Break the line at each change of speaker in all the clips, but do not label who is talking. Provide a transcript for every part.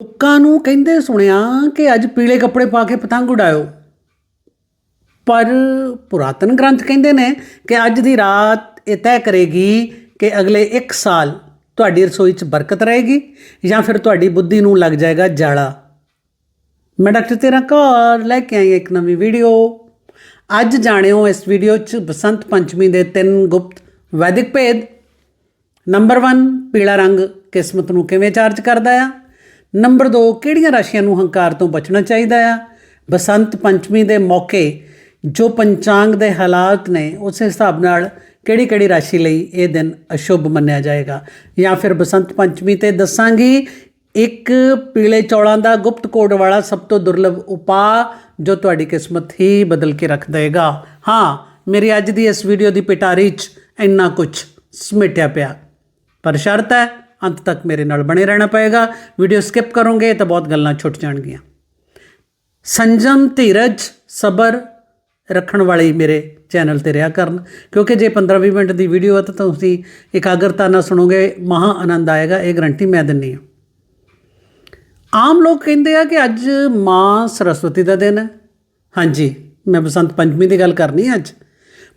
ਲੋਕਾਂ ਨੂੰ ਕਹਿੰਦੇ ਸੁਣਿਆ ਕਿ ਅੱਜ ਪੀਲੇ ਕੱਪੜੇ ਪਾ ਕੇ ਪਤੰਗ ਉਡਾਇਓ। ਪਰ ਪੁਰਾਤਨ ਗ੍ਰੰਥ ਕਹਿੰਦੇ ਨੇ ਕਿ ਅੱਜ ਦੀ ਰਾਤ ਇਹ ਤੈਅ ਕਰੇਗੀ ਕਿ ਅਗਲੇ 1 ਸਾਲ ਤੁਹਾਡੀ ਰਸੋਈ 'ਚ ਬਰਕਤ ਰਹੇਗੀ ਜਾਂ ਫਿਰ ਤੁਹਾਡੀ ਬੁੱਧੀ ਨੂੰ ਲੱਗ ਜਾਏਗਾ ਜਾਲਾ। ਮੈਂ ਡਾਕਟਰ ਤੇਰਾ ਘਰ ਲੈ ਕੇ ਆਈ ਇੱਕ ਨਵੀਂ ਵੀਡੀਓ। ਅੱਜ ਜਾਣਿਓ ਇਸ ਵੀਡੀਓ 'ਚ ਬਸੰਤ ਪੰਚਮੀ ਦੇ ਤਿੰਨ ਗੁਪਤ ਵੈਦਿਕ ਭੇਦ। ਨੰਬਰ 1 ਪੀਲਾ ਰੰਗ ਕਿਸਮਤ ਨੂੰ ਕਿਵੇਂ ਚਾਰਜ ਕਰਦਾ ਆ? ਨੰਬਰ 2 ਕਿਹੜੀਆਂ ਰਾਸ਼ੀਆਂ ਨੂੰ ਹੰਕਾਰ ਤੋਂ ਬਚਣਾ ਚਾਹੀਦਾ ਆ? ਬਸੰਤ ਪੰਚਮੀ ਦੇ ਮੌਕੇ ਜੋ ਪੰਚਾਂਗ ਦੇ ਹਾਲਾਤ ਨੇ, ਉਸ ਹਿਸਾਬ ਨਾਲ ਕਿਹੜੀ ਕਿਹੜੀ ਰਾਸ਼ੀ ਲਈ ਇਹ ਦਿਨ ਅਸ਼ੁਭ ਮੰਨਿਆ ਜਾਏਗਾ? ਜਾਂ ਫਿਰ ਬਸੰਤ ਪੰਚਮੀ ਤੇ ਦੱਸਾਂਗੀ, ਇੱਕ ਪੀਲੇ ਚੌਲਾਂ ਦਾ ਗੁਪਤ ਕੋਡ ਵਾਲਾ ਸਭ ਤੋਂ ਦੁਰਲਭ ਉਪਾਅ ਜੋ ਤੁਹਾਡੀ ਕਿਸਮਤ ਹੀ ਬਦਲ ਕੇ ਰੱਖ ਦੇਗਾ। ਹਾਂ, ਮੇਰੀ ਅੱਜ ਦੀ ਇਸ ਵੀਡੀਓ ਦੀ ਪਿਟਾਰੀ 'ਚ ਇੰਨਾ ਕੁਝ ਸਮੇਟਿਆ ਪਿਆ। ਪਰ ਸ਼ਰਤ ਹੈ ਅੰਤ ਤੱਕ ਮੇਰੇ ਨਾਲ ਬਣੇ ਰਹਿਣਾ ਪਏਗਾ। ਵੀਡੀਓ ਸਕਿਪ ਕਰੋਗੇ ਤਾਂ ਬਹੁਤ ਗੱਲਾਂ ਛੁੱਟ ਜਾਣਗੀਆਂ। ਸੰਜਮ ਧੀਰਜ ਸਬਰ ਰੱਖਣ ਵਾਲੇ ਮੇਰੇ ਚੈਨਲ ਤੇ ਰਿਹਾ ਕਰਨ। ਕਿਉਂਕਿ ਜੇ 15-20 ਮਿੰਟ ਦੀ ਵੀਡੀਓ ਹੈ ਤਾਂ ਤੁਸੀਂ ਇਕਾਗਰਤਾ ਨਾਲ ਸੁਣੋਗੇ, ਮਹਾ ਆਨੰਦ ਆਏਗਾ, ਇਹ ਗਰੰਟੀ ਮੈਂ ਦਿੰਨੀ ਹਾਂ ਆਮ ਲੋਕ ਕਹਿੰਦੇ ਆ ਕਿ ਅੱਜ ਮਾਂ ਸਰਸਵਤੀ ਦਾ ਦਿਨ ਹੈ। ਹਾਂਜੀ, ਮੈਂ ਬਸੰਤ ਪੰਚਮੀ ਦੀ ਗੱਲ ਕਰਨੀ ਅੱਜ।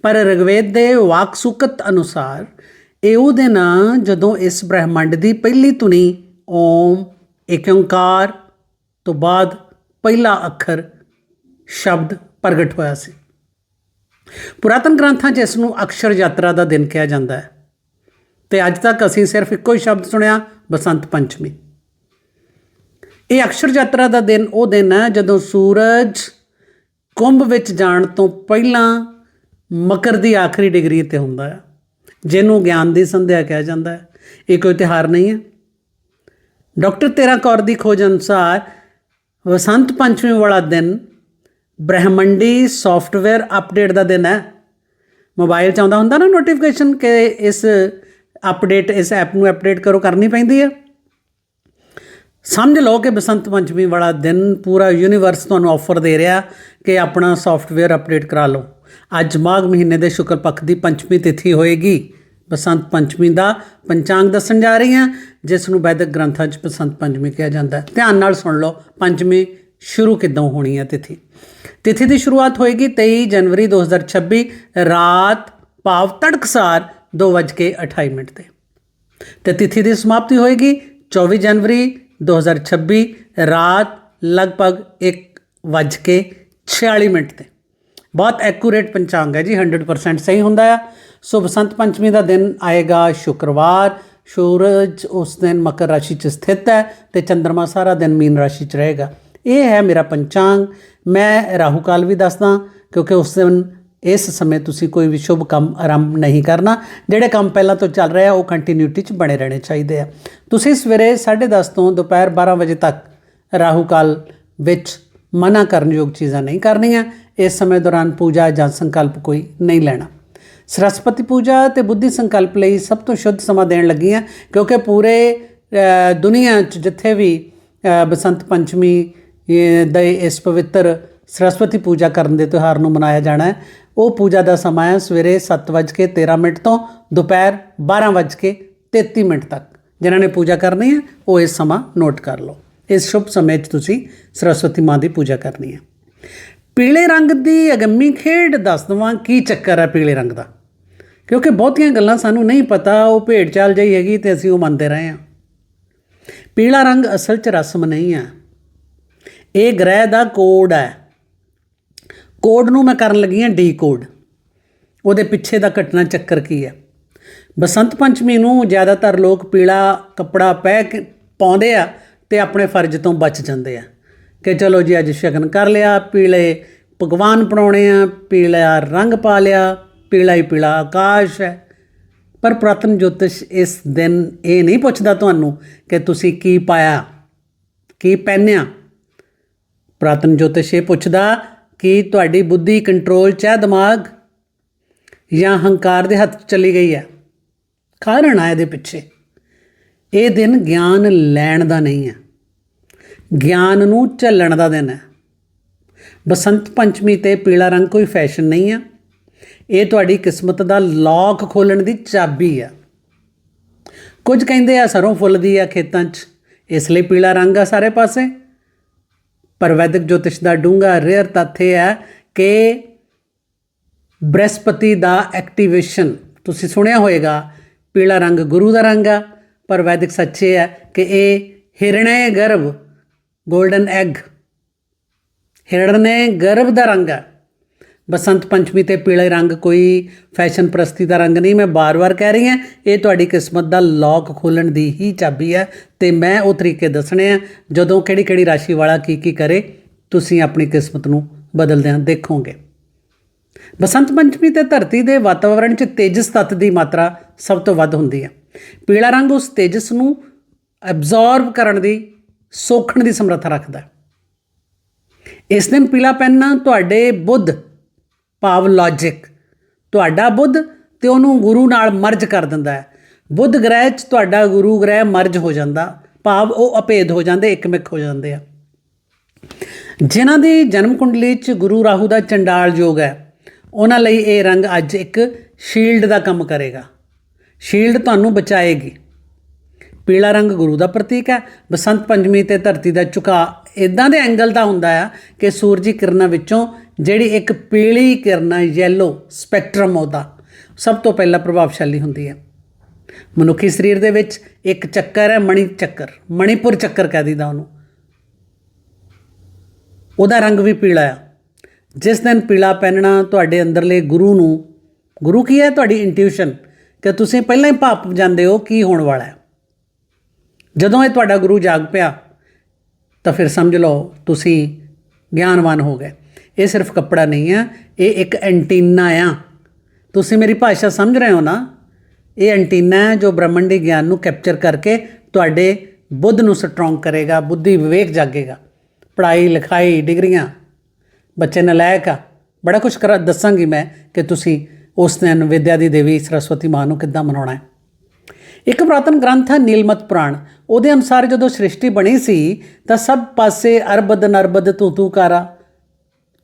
ਪਰ ਰਗਵੇਦ ਦੇ ਵਾਕਸੂਕਤ ਅਨੁਸਾਰ ਇਹ ਉਹ ਦਿਨ ਆ ਜਦੋਂ ਇਸ ਬ੍ਰਹਿਮੰਡ ਦੀ ਪਹਿਲੀ ਧੁਨੀ ਓਮ ਏਕ ਓੰਕਾਰ ਤੋਂ ਬਾਅਦ ਪਹਿਲਾ ਅੱਖਰ ਸ਼ਬਦ ਪ੍ਰਗਟ ਹੋਇਆ ਸੀ। ਪੁਰਾਤਨ ਗ੍ਰੰਥਾਂ 'ਚ ਇਸ ਨੂੰ ਅਕਸ਼ਰ ਯਾਤਰਾ ਦਾ ਦਿਨ ਕਿਹਾ ਜਾਂਦਾ ਹੈ। ਤੇ ਅੱਜ ਤੱਕ ਅਸੀਂ ਸਿਰਫ ਇੱਕੋ ਹੀ ਸ਼ਬਦ ਸੁਣਿਆ, ਬਸੰਤ ਪੰਚਮੀ। ਇਹ ਅਕਸ਼ਰ ਯਾਤਰਾ ਦਾ ਦਿਨ ਉਹ ਦਿਨ ਹੈ ਜਦੋਂ ਸੂਰਜ ਕੁੰਭ ਵਿੱਚ ਜਾਣ ਤੋਂ ਪਹਿਲਾਂ ਮਕਰ ਦੀ ਆਖਰੀ ਡਿਗਰੀ ਤੇ ਹੁੰਦਾ ਹੈ। ਜਿਹਨੂੰ ਗਿਆਨ ਦੀ ਸੰਧਿਆ ਕਿਹਾ ਜਾਂਦਾ ਹੈ। ਇਹ ਕੋਈ ਤਿਹਾਰ ਨਹੀਂ ਹੈ। ਡਾਕਟਰ ਤੇਰਾ ਕੌਰ ਦੀ ਖੋਜ ਅਨੁਸਾਰ ਵਸੰਤ ਪੰਚਮੀ ਵਾਲਾ ਦਿਨ ਬ੍ਰਹਿਮੰਡੀ ਸੌਫਟਵੇਅਰ ਅਪਡੇਟ ਦਾ ਦਿਨ ਹੈ। ਮੋਬਾਈਲ 'ਚ ਆਉਂਦਾ ਹੁੰਦਾ ਨਾ ਨੋਟੀਫਿਕੇਸ਼ਨ ਕਿ ਇਸ ਅਪਡੇਟ ਇਸ ਐਪ ਨੂੰ ਅਪਡੇਟ ਕਰੋ, ਕਰਨੀ ਪੈਂਦੀ ਹੈ। ਸਮਝ ਲਓ ਕਿ ਬਸੰਤ ਪੰਚਮੀ ਵਾਲਾ ਦਿਨ ਪੂਰਾ ਯੂਨੀਵਰਸ ਤੁਹਾਨੂੰ ਆਫਰ ਦੇ ਰਿਹਾ ਕਿ ਆਪਣਾ ਸੌਫਟਵੇਅਰ ਅਪਡੇਟ ਕਰਾ ਲਓ। ਅੱਜ ਮਾਘ ਮਹੀਨੇ ਦੇ ਸ਼ੁਕਲ ਪੱਖ ਦੀ ਪੰਚਮੀ ਤਿਥੀ ਹੋਏਗੀ। ਬਸੰਤ ਪੰਚਮੀ ਦਾ ਪੰਚਾਂਗ ਦੱਸਣ ਜਾ ਰਹੀ ਹਾਂ, ਜਿਸ ਨੂੰ ਵੈਦਿਕ ਗ੍ਰੰਥਾਂ 'ਚ ਬਸੰਤ ਪੰਚਮੀ ਕਿਹਾ ਜਾਂਦਾ ਹੈ। ਧਿਆਨ ਨਾਲ ਸੁਣ ਲਓ, ਪੰਚਮੀ ਸ਼ੁਰੂ ਕਿੱਦਾਂ ਹੋਣੀ ਹੈ ਤਿਥੀ। ਤਿਥੀ ਦੀ ਸ਼ੁਰੂਆਤ ਹੋਏਗੀ 23 ਜਨਵਰੀ 2026 ਰਾਤ ਭਾਵ ਤੜਕਸਾਰ 2:28 ਮਿੰਟ ਤੇ। ਤੇ ਤਿਥੀ ਦੀ ਸਮਾਪਤੀ ਹੋਏਗੀ 24 ਜਨਵਰੀ 2026 ਰਾਤ ਲਗਭਗ 1:46 ਮਿੰਟ ਤੇ। ਬਹੁਤ ਐਕੂਰੇਟ ਪੰਚਾਂਗ ਹੈ ਜੀ 100% ਸਹੀ ਹੁੰਦਾ ਆ। ਸੋ ਬਸੰਤ ਪੰਚਮੀ ਦਾ ਦਿਨ ਆਏਗਾ, ਸ਼ੁੱਕਰਵਾਰ, ਸੂਰਜ ਉਸ ਦਿਨ ਮਕਰ ਰਾਸ਼ੀ 'ਚ ਸਥਿਤ ਹੈ ਤੇ ਚੰ드ਰਮਾ ਸਾਰਾ ਦਿਨ ਮੀਨ ਰਾਸ਼ੀ 'ਚ ਰਹੇਗਾ। ਇਹ ਹੈ ਮੇਰਾ ਪੰਚਾਂਗ ਮੈਂ ਰਾਹੂ ਕਾਲ ਵੀ ਦੱਸਦਾ, ਕਿਉਂਕਿ ਉਸ ਦਿਨ ਇਸ ਸਮੇਂ ਤੁਸੀਂ ਕੋਈ ਵੀ ਸ਼ੁਭ ਕੰਮ ਆਰੰਭ ਨਹੀਂ ਕਰਨਾ। ਜਿਹੜੇ ਕੰਮ ਪਹਿਲਾਂ ਤੋਂ ਚੱਲ ਰਹੇ ਆ, ਉਹ ਕੰਟੀਨਿਊਟੀ 'ਚ ਬਣੇ ਰਹਿਣੇ ਚਾਹੀਦੇ ਆ। ਤੁਸੀਂ ਸਵੇਰੇ 10:30 ਤੋਂ ਦੁਪਹਿਰ 12 ਵਜੇ ਤੱਕ ਰਾਹੂ ਕਾਲ ਵਿੱਚ ਮਨਾ ਕਰਨ ਯੋਗ ਚੀਜ਼ਾਂ ਨਹੀਂ ਕਰਨੀਆਂ। ਇਸ ਸਮੇਂ ਦੌਰਾਨ ਪੂਜਾ ਜਾਂ ਸੰਕਲਪ ਕੋਈ ਨਹੀਂ ਲੈਣਾ। ਸਰਸਵਤੀ ਪੂਜਾ ਤੇ ਬੁੱਧੀ ਸੰਕਲਪ ਲਈ ਸਭ ਤੋਂ ਸ਼ੁੱਧ ਸਮਾਂ ਦੇਣ ਲੱਗੀ ਹਾਂ, ਕਿਉਂਕਿ ਪੂਰੇ ਦੁਨੀਆ 'ਚ ਜਿੱਥੇ ਵੀ ਬਸੰਤ ਪੰਚਮੀ ਦੇ ਇਸ ਪਵਿੱਤਰ ਸਰਸਵਤੀ ਪੂਜਾ ਕਰਨ ਦੇ ਤਿਉਹਾਰ ਨੂੰ ਮਨਾਇਆ ਜਾਣਾ ਹੈ, ਉਹ ਪੂਜਾ ਦਾ ਸਮਾਂ ਹੈ ਸਵੇਰੇ 7:13 ਮਿੰਟ ਤੋਂ ਦੁਪਹਿਰ 12:33 ਮਿੰਟ ਤੱਕ। ਜਿਨ੍ਹਾਂ ਨੇ ਪੂਜਾ ਕਰਨੀ ਹੈ, ਉਹ ਇਸ ਸਮਾਂ ਨੋਟ ਕਰ ਲਓ। ਇਸ ਸ਼ੁਭ ਸਮੇਂ 'ਚ ਤੁਸੀਂ ਸਰਸਵਤੀ ਮਾਂ ਦੀ ਪੂਜਾ ਕਰਨੀ ਹੈ। ਪੀਲੇ ਰੰਗ ਦੀ ਅਗੰਮੀ ਖੇਡ ਦੱਸ ਦਵਾਂ ਕੀ ਚੱਕਰ ਹੈ ਪੀਲੇ ਰੰਗ ਦਾ? ਕਿਉਂਕਿ ਬਹੁਤੀਆਂ ਗੱਲਾਂ ਸਾਨੂੰ ਨਹੀਂ ਪਤਾ, ਉਹ ਭੇਡ ਚਾਲ ਜਿਹੀ ਹੈਗੀ ਤੇ ਅਸੀਂ ਉਹ ਮੰਨਦੇ ਰਹੇ ਹਾਂ। ਪੀਲਾ ਰੰਗ ਅਸਲ 'ਚ ਰਸਮ ਨਹੀਂ ਹੈ। ਇਹ ਗ੍ਰਹਿ ਦਾ ਕੋਡ ਹੈ। ਕੋਡ ਨੂੰ ਮੈਂ ਕਰਨ ਲੱਗੀ ਹਾਂ ਡੀ ਕੋਡ ਉਹਦੇ ਪਿੱਛੇ ਦਾ ਘਟਨਾ ਚੱਕਰ ਕੀ ਹੈ? ਬਸੰਤ ਪੰਚਮੀ ਨੂੰ ਜ਼ਿਆਦਾਤਰ ਲੋਕ ਪੀਲਾ ਕੱਪੜਾ ਪਹਿ ਕੇ ਪਾਉਂਦੇ ਆ ਤੇ ਆਪਣੇ ਫਰਜ਼ ਤੋਂ ਬਚ ਜਾਂਦੇ ਆ। ਕਿ ਚਲੋ ਜੀ ਅੱਜ ਸ਼ਗਨ ਕਰ ਲਿਆ, ਪੀਲੇ ਪਕਵਾਨ ਬਣਾਉਣੇ ਆ, ਪੀਲਾ ਰੰਗ ਪਾ ਲਿਆ, ਪੀਲਾ ਹੀ ਪੀਲਾ ਆਕਾਸ਼ ਹੈ। ਪਰ ਪ੍ਰਤਨ ਜੋਤਿਸ਼ ਇਸ ਦਿਨ ਇਹ ਨਹੀਂ ਪੁੱਛਦਾ ਤੁਹਾਨੂੰ ਕਿ ਤੁਸੀਂ ਕੀ ਪਾਇਆ, ਕੀ ਪਹਿਨਿਆ। ਪ੍ਰਾਤਨ ਜੋਤਿਸ਼ ਇਹ ਪੁੱਛਦਾ ਕਿ ਤੁਹਾਡੀ ਬੁੱਧੀ ਕੰਟਰੋਲ 'ਚ ਹੈ ਦਿਮਾਗ ਜਾਂ ਹੰਕਾਰ ਦੇ ਹੱਥ 'ਚ ਚਲੀ ਗਈ ਹੈ? ਕਾਰਨ ਆ ਇਹਦੇ ਪਿੱਛੇ। ਇਹ ਦਿਨ ਗਿਆਨ ਲੈਣ ਦਾ ਨਹੀਂ ਹੈ। ਗਿਆਨ ਨੂੰ ਝੱਲਣ ਦਾ ਦਿਨ ਹੈ। ਬਸੰਤ ਪੰਚਮੀ ਤੇ ਪੀਲਾ ਰੰਗ ਕੋਈ ਫੈਸ਼ਨ ਨਹੀਂ ਹੈ ਇਹ ਤੁਹਾਡੀ ਕਿਸਮਤ ਦਾ ਲੌਕ ਖੋਲਣ ਦੀ ਚਾਬੀ ਹੈ ਕੁਝ ਕਹਿੰਦੇ ਆ ਸਰੋਂ ਫੁੱਲਦੀ ਆ ਖੇਤਾਂ 'ਚ। ਇਸ ਲਈ ਪੀਲਾ ਰੰਗ ਆ ਸਾਰੇ ਪਾਸੇ। ਪਰ ਵੈਦਿਕ ਜੋਤਿਸ਼ ਦਾ ਡੂੰਘਾ ਰੇਅਰ ਤੱਥ ਇਹ ਹੈ ਕਿ ਬ੍ਰਹਸਪਤੀ ਦਾ ਐਕਟੀਵੇਸ਼ਨ ਤੁਸੀਂ ਸੁਣਿਆ ਹੋਵੇਗਾ ਪੀਲਾ ਰੰਗ ਗੁਰੂ ਦਾ ਰੰਗ ਆ, ਪਰ ਵੈਦਿਕ ਸੱਚੇ ਹੈ ਕਿ ਇਹ ਹਿਰਣੇ ਗਰਭ 골ਡਨ ਐਗ ਨੇ ਗਰਭ ਦਾ ਰੰਗ ਹੈ। ਬਸੰਤ ਪੰਚਮੀ ਤੇ ਪੀਲੇ ਰੰਗ ਕੋਈ ਫੈਸ਼ਨ ਪ੍ਰਸਤੀ ਦਾ ਰੰਗ ਨਹੀਂ। ਮੈਂ ਬਾਰ-ਬਾਰ ਕਹਿ ਰਹੀ ਹਾਂ, ਇਹ ਤੁਹਾਡੀ ਕਿਸਮਤ ਦਾ ਲੌਕ ਖੋਲਣ ਦੀ ਹੀ ਚਾਬੀ ਹੈ ਤੇ ਮੈਂ ਉਹ ਤਰੀਕੇ ਦੱਸਣੇ ਆ, ਜਦੋਂ ਕਿਹੜੀ-ਕਿਹੜੀ ਰਾਸ਼ੀ ਵਾਲਾ ਕੀ ਕੀ ਕਰੇ, ਤੁਸੀਂ ਆਪਣੀ ਕਿਸਮਤ ਨੂੰ ਬਦਲਦਿਆਂ ਦੇਖੋਗੇ। ਬਸੰਤ ਪੰਚਮੀ ਤੇ ਧਰਤੀ ਦੇ ਵਾਤਾਵਰਣ 'ਚ ਤੇਜਸ ਤੱਤ ਦੀ ਮਾਤਰਾ ਸਭ ਤੋਂ ਵੱਧ ਹੁੰਦੀ ਹੈ। ਪੀਲਾ ਰੰਗ ਉਸ ਤੇਜਸ ਨੂੰ ਐਬਜ਼ੌਰਬ ਕਰਨ ਦੀ ਸੋਖਣ ਦੀ ਸਮਰੱਥਾ ਰੱਖਦਾ ਇਸ ਦਿਨ ਪੀਲਾ ਪਹਿਨਣਾ ਤੁਹਾਡੇ ਬੁੱਧ ਭਾਵ ਲੌਜੀਕ ਤੁਹਾਡਾ ਬੁੱਧ ਤੇ ਉਹਨੂੰ ਗੁਰੂ ਨਾਲ ਮਰਜ ਕਰ ਦਿੰਦਾ ਹੈ। ਬੁੱਧ ਗ੍ਰਹਿ 'ਚ ਤੁਹਾਡਾ ਗੁਰੂ ਗ੍ਰਹਿ ਮਰਜ ਹੋ ਜਾਂਦਾ, ਭਾਵ ਉਹ ਅਭੇਦ ਹੋ ਜਾਂਦੇ ਇੱਕਮਿਕ ਹੋ ਜਾਂਦੇ ਆ। ਜਿਨ੍ਹਾਂ ਦੀ ਜਨਮ ਕੁੰਡਲੀ 'ਚ ਗੁਰੂ ਰਾਹੂ ਦਾ ਚੰਡਾਲ ਯੋਗ ਹੈ, ਉਹਨਾਂ ਲਈ ਇਹ ਰੰਗ ਅੱਜ ਇੱਕ ਸ਼ੀਲਡ ਦਾ ਕੰਮ ਕਰੇਗਾ। ਸ਼ੀਲਡ ਤੁਹਾਨੂੰ ਬਚਾਏਗੀ। ਪੀਲਾ ਰੰਗ ਗੁਰੂ ਦਾ ਪ੍ਰਤੀਕ ਹੈ। ਬਸੰਤ ਪੰਚਮੀ ਤੇ ਧਰਤੀ ਦਾ ਝੁਕਾ ਇਦਾਂ ਦੇ ਐਂਗਲ ਦਾ ਹੁੰਦਾ ਆ ਕਿ ਸੂਰਜੀ ਕਿਰਨਾਂ ਵਿੱਚੋਂ ਜਿਹੜੀ ਇੱਕ ਪੀਲੀ ਕਿਰਨ ਯੈਲੋ ਸਪੈਕਟਰਮ ਉਹਦਾ, ਸਭ ਤੋਂ ਪਹਿਲਾਂ ਪ੍ਰਭਾਵਸ਼ਾਲੀ ਹੁੰਦੀ ਹੈ। ਮਨੁੱਖੀ ਸਰੀਰ ਦੇ ਵਿੱਚ ਇੱਕ ਚੱਕਰ ਹੈ, ਮਣੀ ਚੱਕਰ, ਮਣੀਪੁਰ ਚੱਕਰ ਕਹਿ ਦਿੰਦਾ ਉਹਨੂੰ। ਉਹਦਾ ਰੰਗ ਵੀ ਪੀਲਾ ਆ। ਜਿਸ ਦਿਨ ਪੀਲਾ ਪਹਿਨਣਾ ਤੁਹਾਡੇ ਅੰਦਰਲੇ ਗੁਰੂ ਨੂੰ, ਗੁਰੂ ਕੀ ਹੈ ਤੁਹਾਡੀ ਇੰਟਿਊਸ਼ਨ ਕਿ ਤੁਸੀਂ ਪਹਿਲਾਂ ਹੀ ਭਾਪ ਜਾਂਦੇ ਹੋ ਕੀ ਹੋਣ ਵਾਲਾ ਹੈ। ਜਦੋਂ ਇਹ ਤੁਹਾਡਾ ਗੁਰੂ ਜਾਗ ਪਿਆ, ਤਾਂ ਫਿਰ ਸਮਝ ਲਓ ਤੁਸੀਂ ਗਿਆਨਵਾਨ ਹੋ ਗਏ। ਇਹ ਸਿਰਫ ਕੱਪੜਾ ਨਹੀਂ ਆ ਇਹ ਇੱਕ ਐਂਟੀਨਾ ਆ। ਤੁਸੀਂ ਮੇਰੀ ਭਾਸ਼ਾ ਸਮਝ ਰਹੇ ਹੋ ਨਾ? ਇਹ ਐਂਟੀਨਾ ਹੈ ਜੋ ਬ੍ਰਹਮੰਡੀ ਗਿਆਨ ਨੂੰ ਕੈਪਚਰ ਕਰਕੇ ਤੁਹਾਡੇ ਬੁੱਧ ਨੂੰ ਸਟਰੋਂਗ ਕਰੇਗਾ, ਬੁੱਧੀ ਵਿਵੇਕ ਜਾਗੇਗਾ। ਪੜ੍ਹਾਈ, ਲਿਖਾਈ, ਡਿਗਰੀਆਂ, ਬੱਚੇ ਨਲਾਇਕ ਆ। ਬੜਾ ਕੁਝ ਕਰ, ਦੱਸਾਂਗੀ ਮੈਂ ਕਿ ਤੁਸੀਂ ਉਸ ਦਿਨ ਵਿਦਿਆ ਦੀ ਦੇਵੀ ਸਰਸਵਤੀ ਮਾਂ ਨੂੰ ਕਿੱਦਾਂ ਮਨਾਉਣਾ ਹੈ। ਇੱਕ ਪੁਰਾਤਨ ਗ੍ਰੰਥ ਹੈ ਨੀਲਮਤ ਪੁਰਾਣ। ਉਹਦੇ ਅਨੁਸਾਰ ਜਦੋਂ ਸ੍ਰਿਸ਼ਟੀ ਬਣੀ ਸੀ, ਤਾਂ ਸਭ ਪਾਸੇ ਅਰਬਦ ਨਰਬਦ ਤੂ ਤੂ ਕਾਰਾ।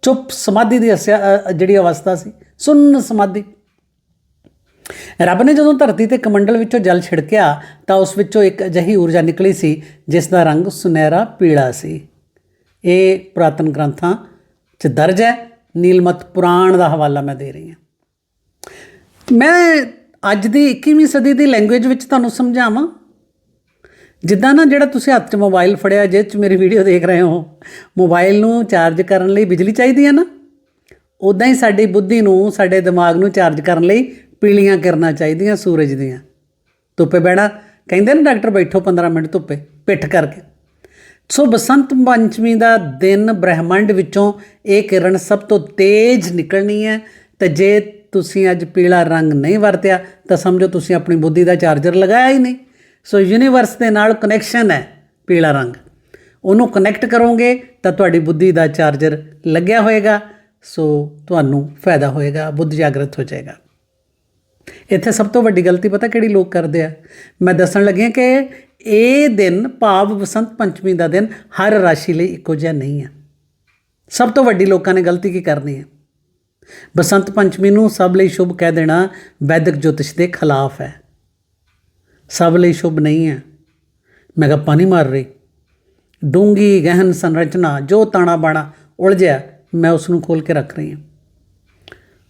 ਚੁੱਪ ਸਮਾਧੀ ਦੀ ਅਸਿਆ- ਜਿਹੜੀ ਅਵਸਥਾ ਸੀ, ਸੁੰਨ ਸਮਾਧੀ। ਰੱਬ ਨੇ ਜਦੋਂ ਧਰਤੀ ਤੇ ਕਮੰਡਲ ਵਿੱਚੋਂ ਜਲ ਛਿੜਕਿਆ, ਤਾਂ ਉਸ ਵਿੱਚੋਂ ਇੱਕ ਅਜਿਹੀ ਊਰਜਾ ਨਿਕਲੀ ਸੀ, ਜਿਸ ਦਾ ਰੰਗ ਸੁਨਹਿਰਾ ਪੀਲਾ ਸੀ। ਇਹ ਪੁਰਾਤਨ ਗ੍ਰੰਥਾਂ 'ਚ ਦਰਜ ਹੈ। ਨੀਲਮਤ ਪੁਰਾਣ ਦਾ ਹਵਾਲਾ ਮੈਂ ਦੇ ਰਹੀ ਹਾਂ। ਮੈਂ ਅੱਜ ਦੀ 21ਵੀਂ ਸਦੀ ਦੀ ਲੈਂਗੁਏਜ ਵਿੱਚ ਤੁਹਾਨੂੰ ਸਮਝਾਵਾਂ। ਜਿੱਦਾਂ ਨਾ ਜਿਹੜਾ ਤੁਸੀਂ ਹੱਥ 'ਚ ਮੋਬਾਈਲ ਫੜਿਆ ਜਿਸ 'ਚ ਮੇਰੀ ਵੀਡੀਓ ਦੇਖ ਰਹੇ ਹੋ ਮੋਬਾਈਲ ਨੂੰ ਚਾਰਜ ਕਰਨ ਲਈ ਬਿਜਲੀ ਚਾਹੀਦੀ ਹੈ ਨਾ? ਉਦਾਂ ਹੀ ਸਾਡੀ ਬੁੱਧੀ ਨੂੰ, ਸਾਡੇ ਦਿਮਾਗ ਨੂੰ ਚਾਰਜ ਕਰਨ ਲਈ ਪੀਲੀਆਂ ਕਿਰਨਾਂ ਚਾਹੀਦੀਆਂ, ਸੂਰਜ ਦੀਆਂ। ਧੁੱਪੇ ਬਹਿਣਾ, ਕਹਿੰਦੇ ਨੇ ਡਾਕਟਰ ਬੈਠੋ 15 ਮਿੰਟ ਧੁੱਪੇ, ਪਿੱਠ ਕਰਕੇ। ਸੋ ਬਸੰਤ ਪੰਚਮੀ ਦਾ ਦਿਨ ਬ੍ਰਹਿਮੰਡ ਵਿੱਚੋਂ ਇਹ ਕਿਰਨ ਸਭ ਤੋਂ ਤੇਜ਼ ਨਿਕਲਣੀ ਹੈ, ਤੇ ਜੇ ਤੁਸੀਂ ਅੱਜ ਪੀਲਾ ਰੰਗ ਨਹੀਂ ਵਰਤਿਆ, ਤਾਂ ਸਮਝੋ ਤੁਸੀਂ ਆਪਣੀ ਬੁੱਧੀ ਦਾ ਚਾਰਜਰ ਲਗਾਇਆ ਹੀ ਨਹੀਂ। ਸੋ ਯੂਨੀਵਰਸ ਦੇ ਨਾਲ ਕਨੈਕਸ਼ਨ ਹੈ ਪੀਲਾ ਰੰਗ। ਉਹਨੂੰ ਕਨੈਕਟ ਕਰੋਗੇ ਤਾਂ ਤੁਹਾਡੀ ਬੁੱਧੀ ਦਾ ਚਾਰਜਰ ਲੱਗਿਆ ਹੋਏਗਾ। ਸੋ ਤੁਹਾਨੂੰ ਫਾਇਦਾ ਹੋਏਗਾ, ਬੁੱਧ ਜਾਗਰਤ ਹੋ ਜਾਏਗਾ। ਇੱਥੇ ਸਭ ਤੋਂ ਵੱਡੀ ਗਲਤੀ ਪਤਾ ਕਿਹੜੀ ਲੋਕ ਕਰਦੇ ਆ? ਮੈਂ ਦੱਸਣ ਲੱਗਿਆ ਕਿ ਇਹ ਦਿਨ ਭਾਵ ਬਸੰਤ ਪੰਚਮੀ ਦਾ ਦਿਨ ਹਰ ਰਾਸ਼ੀ ਲਈ ਇੱਕੋ ਜਿਹਾ ਨਹੀਂ ਹੈ। ਸਭ ਤੋਂ ਵੱਡੀ ਲੋਕਾਂ ਨੇ ਗਲਤੀ ਕੀ ਕਰਨੀ ਹੈ? ਬਸੰਤ ਪੰਚਮੀ ਨੂੰ ਸਭ ਲਈ ਸ਼ੁਭ ਕਹਿ ਦੇਣਾ ਵੈਦਿਕ ਜੋਤਿਸ਼ ਦੇ ਖਿਲਾਫ ਹੈ। ਸਭ ਲਈ ਸ਼ੁਭ ਨਹੀਂ ਹੈ। ਮੈਂ ਕਿਹਾ, ਪਾਣੀ ਮਾਰ ਰਹੀ। ਡੂੰਗੀ ਗਹਿਨ ਸੰਰਚਨਾ, ਜੋ ਤਾਣਾ ਬਾਣਾ ਉਲਝਿਆ, ਮੈਂ ਉਸ ਨੂੰ ਖੋਲ ਕੇ ਰੱਖ ਰਹੀ ਹਾਂ।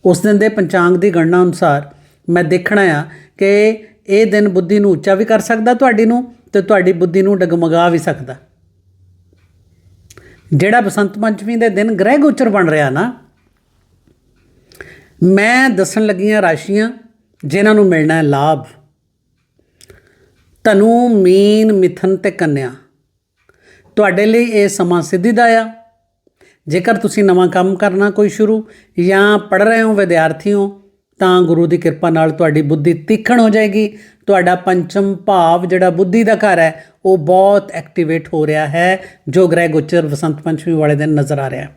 ਉਸ ਦਿਨ ਦੇ ਪੰਚਾਂਗ ਦੀ ਗਣਨਾ ਅਨੁਸਾਰ ਮੈਂ ਦੇਖਣਾ ਆ ਕਿ ਇਹ ਦਿਨ ਬੁੱਧੀ ਨੂੰ ਉੱਚਾ ਵੀ ਕਰ ਸਕਦਾ ਤੁਹਾਡੀ ਨੂੰ ਤੇ ਤੁਹਾਡੀ ਬੁੱਧੀ ਨੂੰ ਡਗਮਗਾ ਵੀ ਸਕਦਾ। ਜਿਹੜਾ ਬਸੰਤ ਪੰਚਮੀ ਦੇ ਦਿਨ ਗ੍ਰਹਿ ਗੋਚਰ ਬਣ ਰਿਹਾ ਨਾ, ਮੈਂ ਦੱਸਣ ਲੱਗੀਆਂ ਰਾਸ਼ੀਆਂ ਜਿਨ੍ਹਾਂ ਨੂੰ ਮਿਲਣਾ ਹੈ ਲਾਭ। ਧਨੂ, ਮੀਨ, ਮਿਥਨ ਤੇ ਕੰਨਿਆ। ਤੁਹਾਡੇ ਲਈ ਇਹ ਸਮਾਂ ਸਿੱਧੀ ਦਾ ਆ। ਜੇਕਰ ਤੁਸੀਂ ਨਵਾਂ ਕੰਮ ਕਰਨਾ ਕੋਈ ਸ਼ੁਰੂ ਜਾਂ ਪੜ ਰਹੇ ਹੋ ਵਿਦਿਆਰਥੀ ਹੋ ਤਾਂ ਗੁਰੂ ਦੀ ਕਿਰਪਾ ਨਾਲ ਤੁਹਾਡੀ ਬੁੱਧੀ ਤਿੱਖਣ ਹੋ ਜਾਏਗੀ। ਤੁਹਾਡਾ ਪੰਚਮ ਭਾਵ ਜਿਹੜਾ ਬੁੱਧੀ ਦਾ ਘਰ ਹੈ, ਉਹ ਬਹੁਤ ਐਕਟੀਵੇਟ ਹੋ ਰਿਹਾ ਹੈ, ਜੋ ਗ੍ਰਹਿ ਗੋਚਰ ਵਸੰਤ ਪੰਚਮੀ ਵਾਲੇ ਦਿਨ ਨਜ਼ਰ ਆ ਰਿਹਾ।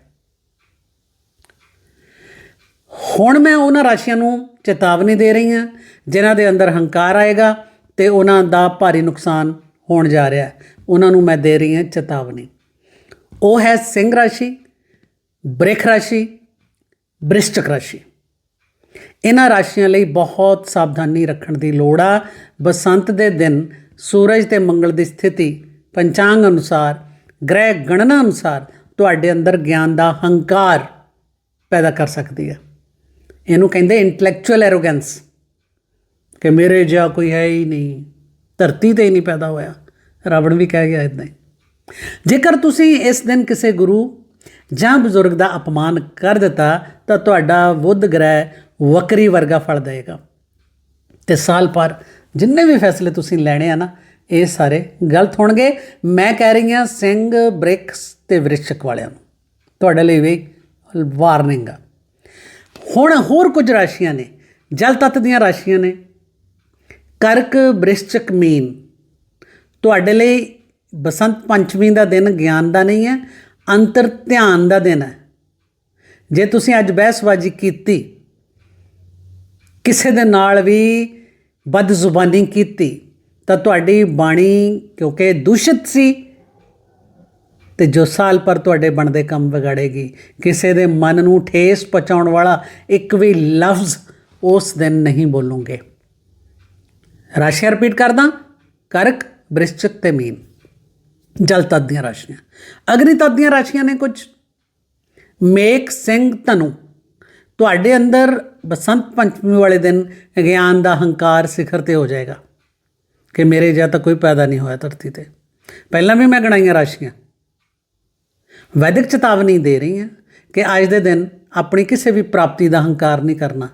ਹੁਣ ਮੈਂ ਉਹਨਾਂ ਰਾਸ਼ੀਆਂ ਨੂੰ ਚੇਤਾਵਨੀ ਦੇ ਰਹੀ ਹਾਂ, ਜਿਨ੍ਹਾਂ ਦੇ ਅੰਦਰ ਹੰਕਾਰ ਆਏਗਾ। ਤੇ ਉਹਨਾਂ ਦਾ ਭਾਰੀ ਨੁਕਸਾਨ ਹੋਣ ਜਾ ਰਿਹਾ ਹੈ। ਉਹਨਾਂ ਨੂੰ ਮੈਂ ਦੇ ਰਹੀ ਹਾਂ ਚੇਤਾਵਨੀ। ਉਹ ਹੈ ਸਿੰਘ ਰਾਸ਼ੀ, ਬ੍ਰਿਖ ਰਾਸ਼ੀ ਬ੍ਰਿਸ਼ਚਕ ਰਾਸ਼ੀ। ਇਹਨਾਂ ਰਾਸ਼ੀਆਂ ਲਈ ਬਹੁਤ ਸਾਵਧਾਨੀ ਰੱਖਣ ਦੀ ਲੋੜ ਆ। ਬਸੰਤ ਦੇ ਦਿਨ ਸੂਰਜ ਤੇ ਮੰਗਲ ਦੀ ਸਥਿਤੀ ਪੰਚਾਂਗ ਅਨੁਸਾਰ, ਗ੍ਰਹਿ ਗਣਨਾ ਅਨੁਸਾਰ ਤੁਹਾਡੇ ਅੰਦਰ ਗਿਆਨ ਦਾ ਹੰਕਾਰ ਪੈਦਾ ਕਰ ਸਕਦੀ ਹੈ। ਇਹਨੂੰ ਕਹਿੰਦੇ ਇੰਟੈਲੈਕਚੁਅਲ ਐਰੋਗੈਂਸ ਕਿ ਮੇਰੇ ਜਿਹਾ ਕੋਈ ਹੈ ਹੀ ਨਹੀਂ। ਧਰਤੀ ਤੇ ਹੀ ਨਹੀਂ ਪੈਦਾ ਹੋਇਆ। ਰਾਵਣ ਵੀ ਕਹਿ ਗਿਆ ਇਦਾਂ ਹੀ। ਜੇਕਰ ਤੁਸੀਂ ਇਸ ਦਿਨ ਕਿਸੇ ਗੁਰੂ ਜਾਂ ਬਜ਼ੁਰਗ ਦਾ ਅਪਮਾਨ ਕਰ ਦਿੱਤਾ, ਤਾਂ ਤੁਹਾਡਾ ਬੁੱਧ ਗ੍ਰਹਿ ਵਕਰੀ ਵਰਗਾ ਫਲ ਦੇਗਾ ਤੇ ਸਾਲ ਭਰ ਜਿੰਨੇ ਵੀ ਫੈਸਲੇ ਤੁਸੀਂ ਲੈਣੇ ਆ ਨਾ, ਇਹ ਸਾਰੇ ਗਲਤ ਹੋਣਗੇ। ਮੈਂ ਕਹਿ ਰਹੀ ਹਾਂ, ਸਿੰਘ, ਬ੍ਰਿਕਸ ਤੇ ਵ੍ਰਿਸ਼ਚਕ ਵਾਲਿਆਂ ਨੂੰ। ਤੁਹਾਡੇ ਲਈ ਵੀ ਵਾਰਨਿੰਗ ਆ। ਹੁਣ ਹੋਰ ਕੁਝ ਰਾਸ਼ੀਆਂ ਨੇ, ਜਲ ਤੱਤ ਦੀਆਂ ਰਾਸ਼ੀਆਂ ਨੇ। ਕਰਕ ਬ੍ਰਿਸ਼ਚਕ ਮੀਨ। ਤੁਹਾਡੇ ਲਈ ਬਸੰਤ ਪੰਚਮੀ ਦਾ ਦਿਨ ਗਿਆਨ ਦਾ ਨਹੀਂ ਹੈ, ਅੰਤਰ ਧਿਆਨ ਦਾ ਦਿਨ ਹੈ। ਜੇ ਤੁਸੀਂ ਅੱਜ ਬਹਿਸਬਾਜ਼ੀ ਕੀਤੀ, ਕਿਸੇ ਦੇ ਨਾਲ ਵੀ ਬਦਜ਼ੁਬਾਨੀ ਕੀਤੀ, ਤਾਂ ਤੁਹਾਡੀ ਬਾਣੀ ਕਿਉਂਕਿ ਦੂਸ਼ਿਤ ਸੀ, ਤੇ ਜੋ ਸਾਲ ਪਰ ਤੁਹਾਡੇ ਬਣਦੇ ਕੰਮ ਵਿਗਾੜੇਗੀ। ਕਿਸੇ ਦੇ ਮਨ ਨੂੰ ਠੇਸ ਪਹੁੰਚਾਉਣ ਵਾਲਾ ਇੱਕ ਵੀ ਲਫ਼ਜ਼ ਉਸ ਦਿਨ ਨਹੀਂ ਬੋਲੂਗੇ। ਰਾਸ਼ੀਆਂ ਰਿਪੀਟ ਕਰਦਾ, ਕਰਕ, ਬ੍ਰਿਸ਼ਚਕ ਤੇ ਮੀਨ। ਜਲ ਤੱਤ ਦੀਆਂ ਰਾਸ਼ੀਆਂ। ਅਗਨੀ ਤੱਤ ਦੀਆਂ ਰਾਸ਼ੀਆਂ ਨੇ ਕੁਝ। ਮੇਕ ਸਿੰਘ, ਧਨੂ। ਤੁਹਾਡੇ ਅੰਦਰ ਬਸੰਤ ਪੰਚਮੀ ਵਾਲੇ ਦਿਨ ਗਿਆਨ ਦਾ ਹੰਕਾਰ ਸਿਖਰ ਤੇ ਹੋ ਜਾਏਗਾ ਕਿ ਮੇਰੇ ਜਿਹਾ ਤਾਂ ਕੋਈ ਪੈਦਾ ਨਹੀਂ ਹੋਇਆ ਧਰਤੀ ਤੇ। ਪਹਿਲਾਂ ਵੀ ਮੈਂ ਗਣਾਈਆਂ ਰਾਸ਼ੀਆਂ। ਵੈਦਿਕ ਚੇਤਾਵਨੀ ਦੇ ਰਹੀ ਹਾਂ ਕਿ ਅੱਜ ਦੇ ਦਿਨ ਆਪਣੀ ਕਿਸੇ ਵੀ ਪ੍ਰਾਪਤੀ ਦਾ ਹੰਕਾਰ ਨਹੀਂ ਕਰਨਾ।